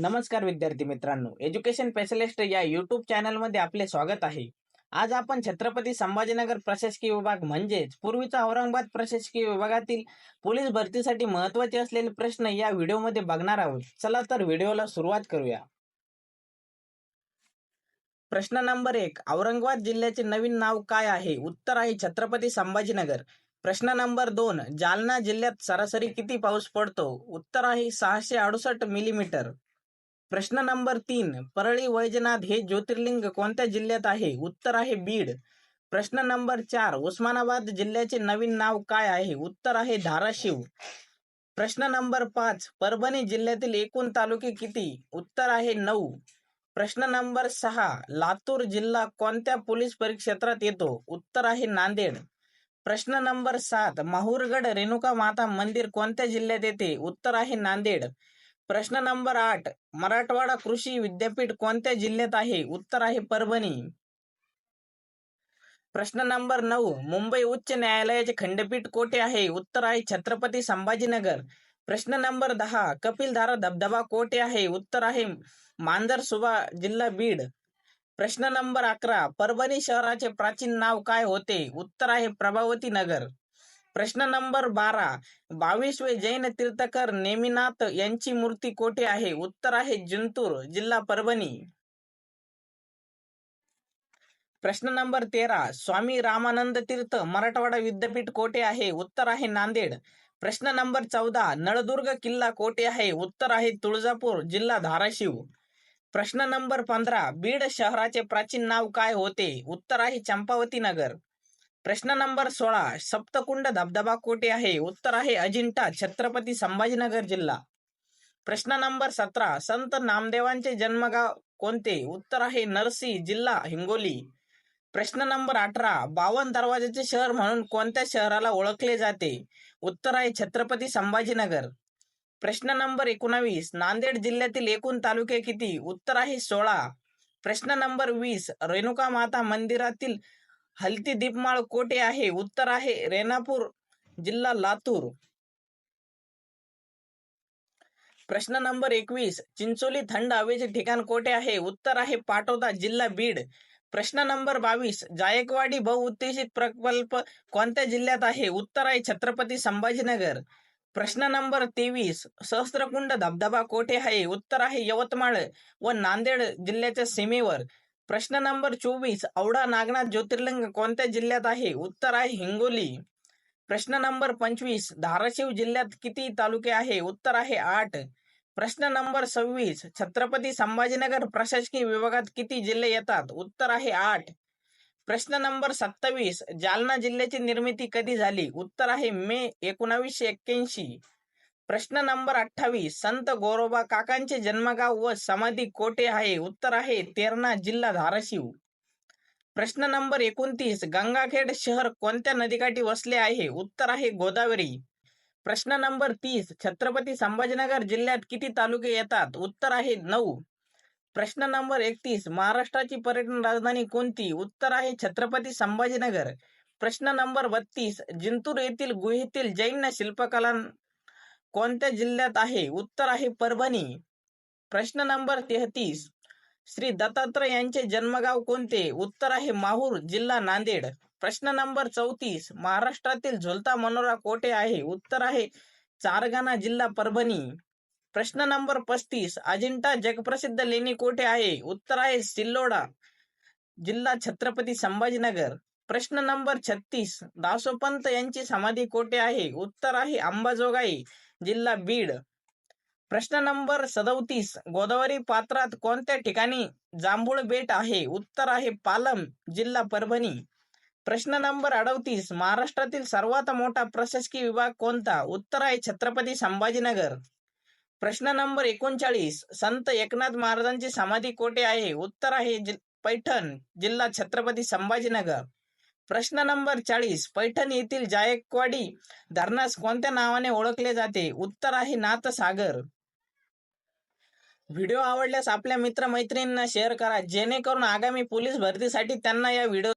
नमस्कार विद्यार्थी मित्रांनो एज्युकेशन स्पेशलिस्ट या युट्यूब चॅनलमध्ये आपले स्वागत आहे. आज आपण छत्रपती संभाजीनगर प्रशासकीय विभाग म्हणजेच पूर्वीचा औरंगाबाद प्रशासकीय विभागातील पोलीस भरतीसाठी महत्त्वाचे असलेले प्रश्न या व्हिडिओमध्ये बघणार आहोत. चला तर व्हिडिओला सुरुवात करूया. प्रश्न नंबर एक औरंगाबाद जिल्ह्याचे नवीन नाव काय आहे? उत्तर आहे छत्रपती संभाजीनगर. प्रश्न नंबर दोन जालना जिल्ह्यात सरासरी किती पाऊस पडतो? उत्तर आहे सहाशे अडुसष्ट मिलीमीटर. प्रश्न नंबर तीन परळी वैजनाथ हे ज्योतिर्लिंग कोणत्या जिल्ह्यात आहे? उत्तर आहे बीड. प्रश्न नंबर चार उस्मानाबाद जिल्ह्याचे नवीन नाव काय आहे? उत्तर आहे धाराशिव. प्रश्न नंबर पाच परभणी जिल्ह्यातील एकूण तालुके किती? उत्तर आहे नऊ. प्रश्न नंबर सहा लातूर जिल्हा कोणत्या पोलीस परिक्षेत्रात येतो? उत्तर आहे नांदेड. प्रश्न नंबर सात माहूरगड रेणुका माता मंदिर कोणत्या जिल्ह्यात येते? उत्तर आहे नांदेड. प्रश्न नंबर आठ. मराठवाडा कृषी विद्यापीठ कोणत्या जिल्ह्यात आहे? उत्तर आहे परभणी. प्रश्न नंबर नऊ. मुंबई उच्च न्यायालयाचे खंडपीठ कोठे आहे? उत्तर आहे छत्रपती संभाजीनगर. प्रश्न नंबर दहा. कपिलधारा धबधबा कोठे आहे? उत्तर आहे मांजरसुबा जिल्हा बीड. प्रश्न नंबर अकरा. परभणी शहराचे प्राचीन नाव काय होते? उत्तर आहे प्रभावती नगर. प्रश्न नंबर बारा. बावीसवे जैन तीर्थकर नेमिनाथ यांची मूर्ती कोठे आहे? उत्तर आहे जिंतूर जिल्हा परभणी. प्रश्न नंबर तेरा. स्वामी रामानंद तीर्थ मराठवाडा विद्यापीठ कोठे आहे? उत्तर आहे नांदेड. प्रश्न नंबर चौदा. नळदुर्ग किल्ला कोठे आहे? उत्तर आहे तुळजापूर जिल्हा धाराशिव. प्रश्न नंबर पंधरा. बीड शहराचे प्राचीन नाव काय होते? उत्तर आहे चंपावती नगर प्रश्न नंबर सोळा. सप्तकुंड धबधबा कोठे आहे? उत्तर आहे अजिंठा छत्रपती संभाजीनगर जिल्हा. प्रश्न नंबर सतरा. संत नामदेवांचे जन्मगाव कोणते? उत्तर आहे नरसी जिल्हा हिंगोली. प्रश्न नंबर अठरा. बावन दरवाजाचे शहर म्हणून कोणत्या शहराला ओळखले जाते? उत्तर आहे छत्रपती संभाजीनगर. प्रश्न नंबर एकोणावीस. नांदेड जिल्ह्यातील एकूण तालुके किती? उत्तर आहे सोळा. प्रश्न नंबर वीस. रेणुका माता मंदिरातील हलती दीपमाळ कोठे आहे? उत्तर आहे रेणापूर जिल्हा लातूर. प्रश्न नंबर एकवीस चिंचोली थंड हवेचे ठिकाण कोठे आहे? उत्तर आहे पाटोदा जिल्हा बीड. प्रश्न नंबर बावीस जायकवाडी बहुउद्देशित प्रकल्प कोणत्या जिल्ह्यात आहे? उत्तर आहे छत्रपती संभाजीनगर. प्रश्न नंबर तेवीस सहस्त्रकुंड धबधबा कोठे आहे? उत्तर आहे यवतमाळ व नांदेड जिल्ह्याच्या सीमेवर. प्रश्न नंबर चोवीस. औडा नागनाथ ज्योतिर्लिंग कोणत्या जिल्ह्यात आहे? उत्तर आहे हिंगोली. प्रश्न नंबर पंचवीस. धाराशिव जिल्ह्यात किती तालुके आहे? उत्तर आहे आठ. प्रश्न नंबर सव्वीस. छत्रपती संभाजीनगर प्रशासकीय विभागात किती जिल्हे येतात? उत्तर आहे आठ. प्रश्न नंबर सत्तावीस. जालना जिल्ह्याची निर्मिती कधी झाली? उत्तर आहे मे एकोणावीसशे एक्क्याऐंशी. प्रश्न नंबर अठ्ठावीस. संत गोरोबा काकांचे जन्मगाव व समाधी कोठे आहे? उत्तर आहे तेरणा जिल्हा धाराशिव. प्रश्न नंबर एकोणतीस. गंगाखेड शहर कोणत्या नदीकाठी वसले आहे? उत्तर आहे गोदावरी. प्रश्न नंबर तीस. छत्रपती संभाजीनगर जिल्ह्यात किती तालुके येतात? उत्तर आहे नऊ. प्रश्न नंबर एकतीस. महाराष्ट्राची पर्यटन राजधानी कोणती? उत्तर आहे छत्रपती संभाजीनगर. प्रश्न नंबर बत्तीस. जिंतूर येथील गुहेतील जैन शिल्पकला कोणत्या जिल्ह्यात आहे? उत्तर आहे परभणी. प्रश्न नंबर तेहतीस. श्री दत्तात्रय यांचे जन्मगाव कोणते? उत्तर आहे माहूर जिल्हा नांदेड. प्रश्न नंबर चौतीस. महाराष्ट्रातील झुलता मनोरा कोठे आहे? उत्तर आहे चारगाणा जिल्हा परभणी. प्रश्न नंबर पस्तीस. अजिंठा जगप्रसिद्ध लेणी कोठे आहे? उत्तर आहे सिल्लोडा जिल्हा छत्रपती संभाजीनगर. प्रश्न नंबर छत्तीस. दासोपंत यांची समाधी कोठे आहे? उत्तर आहे अंबाजोगाई. जिल्हा बीड. प्रश्न नंबर सदोतीस. गोदावरी पात्रात कोणत्या ठिकाणी जांभूळ बेट आहे? उत्तर आहे पालम जिल्हा परभणी. प्रश्न नंबर अडतीस. महाराष्ट्रातील सर्वात मोठा प्रशासकीय विभाग कोणता? उत्तर आहे छत्रपती संभाजीनगर. प्रश्न नंबर एकोणचाळीस. संत एकनाथ महाराजांची समाधी कोठे आहे? उत्तर आहे जि पैठण जिल्हा छत्रपती संभाजीनगर. प्रश्न नंबर चाळीस. पैठण येथील जायकवाडी धरणास कोणत्या नावाने ओळखले जाते? उत्तर आहे नाथसागर. व्हिडिओ आवडल्यास आपल्या मित्र मैत्रिणींना शेअर करा. जेणेकरून आगामी पोलीस भरतीसाठी त्यांना या व्हिडिओ